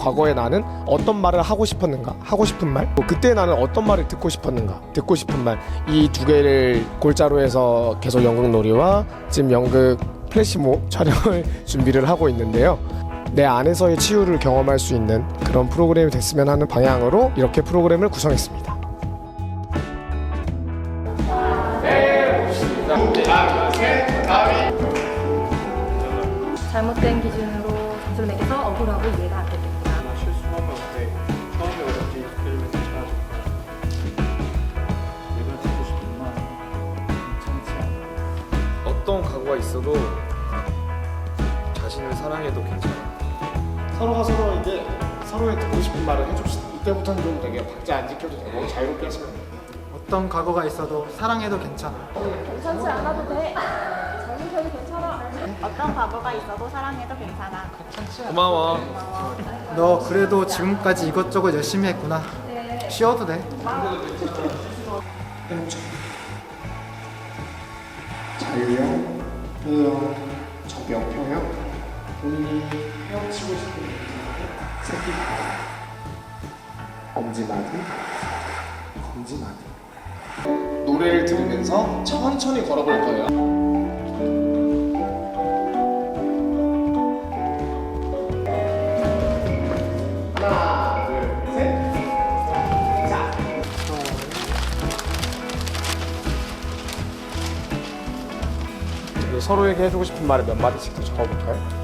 과거의 나는 어떤 말을 하고 싶었는가 하고 싶은 말? 또 그때 나는 어떤 말을 듣고 싶었는가 듣고 싶은 말? 이 두 개를 골자로 해서 계속 연극 놀이와 지금 연극 플래시몹 촬영을 준비를 하고 있는데요. 내 안에서의 치유를 경험할 수 있는 그런 프로그램이 됐으면 하는 방향으로 이렇게 프로그램을 구성했습니다. 잘못된 기준으로 점수를 매겨서 억울하고 이해가 안 됩니다. 어떤 각오가 있어도 자신을 사랑해도 괜찮아. 서로가 서로에게 서로의 듣고 싶은 말을 해줍시다. 이때부터는 좀 되게 박자 안 지켜도 되고 자유롭게 하시면 돼요. 어떤 과거가 있어도 사랑해도 괜찮아. 괜찮지 않아도 돼. 잘못 해도 괜찮아. 어떤 과거가 있어도 사랑해도 괜찮아. 고마워. 너 그래도 지금까지 이것저것 열심히 했구나. 쉬어도 돼. 자 유형, 효형, 적용, 평형. 본인이 헤엄치고 싶은 새끼 엄지마디, 검지마디. 노래를 들으면서 천천히 걸어볼 거예요. 서로에게 해주고 싶은 말을 몇 마디씩 더 적어볼까요?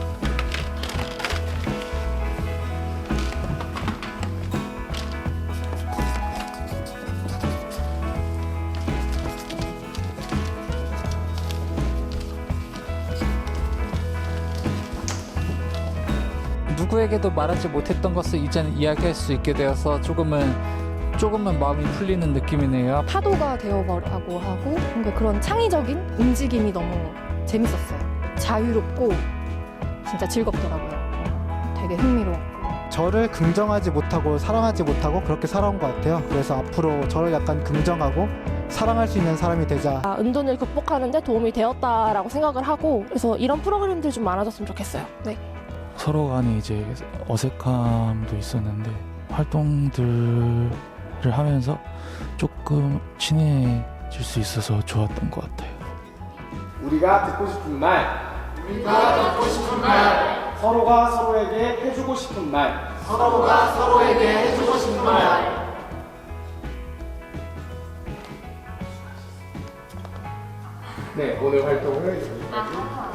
누구에게도 말하지 못했던 것을 이제는 이야기할 수 있게 되어서 조금은 조금은 마음이 풀리는 느낌이네요. 파도가 되어버라고 하고 뭔가 그런 창의적인 움직임이 너무 재밌었어요. 자유롭고 진짜 즐겁더라고요. 되게 흥미로웠고. 저를 긍정하지 못하고 사랑하지 못하고 그렇게 살아온 것 같아요. 그래서 앞으로 저를 약간 긍정하고 사랑할 수 있는 사람이 되자. 아, 은둔을 극복하는데 도움이 되었다라고 생각을 하고 그래서 이런 프로그램들이 좀 많아졌으면 좋겠어요. 네. 서로 간에 이제 어색함도 있었는데 활동들을 하면서 조금 친해질 수 있어서 좋았던 것 같아요. 우리가 듣고 싶은 말. 우리가 듣고 싶은 말. 서로가 서로에게 해주고 싶은 말. 서로가 서로에게 해주고 싶은 말. 네, 오늘 활동을 여기까지